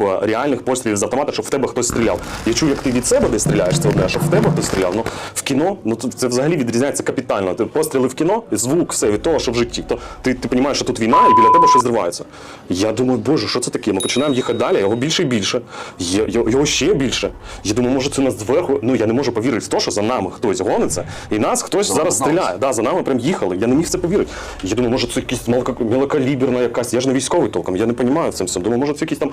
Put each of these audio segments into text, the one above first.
Реальних пострілів з автомата, щоб в тебе хтось стріляв. Я чув, як ти від себе десь стріляєш, це одне, а щоб в тебе хтось стріляв. Ну в кіно, ну це взагалі відрізняється капітально. Ти постріли в кіно, звук, все від того, що в житті. То ти, ти розумієш, що тут війна, і біля тебе щось зривається. Я думаю, боже, що це таке? Ми починаємо їхати далі, його більше і більше. Його його ще більше. Я думаю, може це нас зверху. Ну я не можу повірити в те, що за нами хтось гониться, і нас хтось зараз стріляє. Да, за нами прям їхали. Я не міг це повірити. Я думаю, може це якась малка- мілокаліберна якась. Я ж не військовий толком, я не розумію в цьому. Думаю, може це якісь там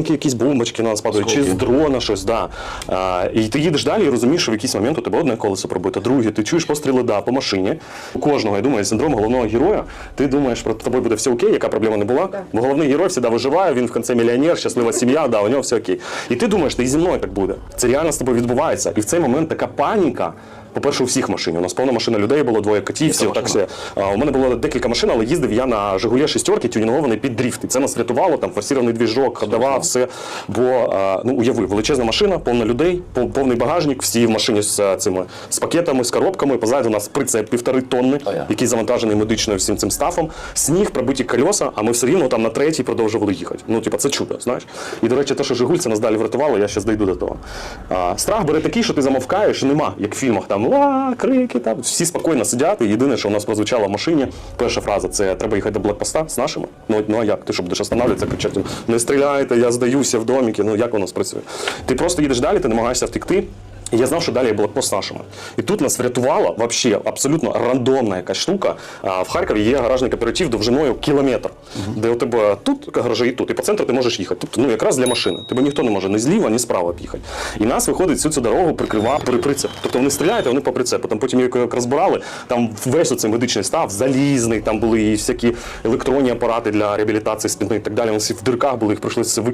маленькі якісь бомбочки на нас падають, чи з дрона щось, да. А, і ти їдеш далі і розумієш, що в якийсь момент у тебе одне колесо пробито, друге, ти чуєш постріли да, по машині. У кожного, я думаю, синдром головного героя. Ти думаєш, про тобою буде все окей, яка проблема не була. Бо головний герой завжди виживає, він в кінці мільйонер, щаслива сім'я, да, у нього все окей. І ти думаєш, що і зі мною так буде. Це реально з тобою відбувається. І в цей момент така паніка. По-перше, у всіх машин. У нас повна машина людей було, двоє котів, всі отак все. А, у мене було декілька машин, але їздив я на Жигулі шістерки, тюнінгований під дріфт. І це нас врятувало, там форсірований двіжок, ходова, все. Бо, а, ну, уяви, величезна машина, повна людей, повний багажник, всі в машині з цими з пакетами, з коробками. Позаду у нас прицеп півтори тонни, який завантажений медичною всім цим стафом. Сніг, пробиті колеса, а ми все рівно там на третій продовжували їхати. Ну, типа, це чудо, знаєш. І, до речі, те, що Жигуль це нас далі врятувало, я ще дійду до того. А, страх бере такий, що ти замовкаєш, нема, як в фільмах там ла, крики, там всі спокійно сидять. Єдине, що у нас прозвучало в машині, перша фраза це треба їхати до блокпоста з нашими. Ну, ну а як? Ти що будеш останавлюватися, кричати, не стріляйте, я здаюся в доміки. Ну як воно спрацює? Ти просто їдеш далі, ти намагаєшся втекти. І я знав, що далі є блокпост з нашими. І тут нас врятувала вообще абсолютно рандомна якась штука. В Харкові є гаражний кооператив довжиною кілометр, де у тебе тут гаражі і тут, і по центру ти можеш їхати. Тобто, ну якраз для машини. Тебе ніхто не може ні зліва, ні справа об'їхати. І нас виходить всю цю дорогу прикривав при прицеп. Тобто вони стріляють, а вони по прицепу. Там потім як розбирали, там весь оцей медичний став, залізний, там були і всякі електронні апарати для реабілітації спини і так далі. Вони всі в дирках були, їх прийшлося викинути.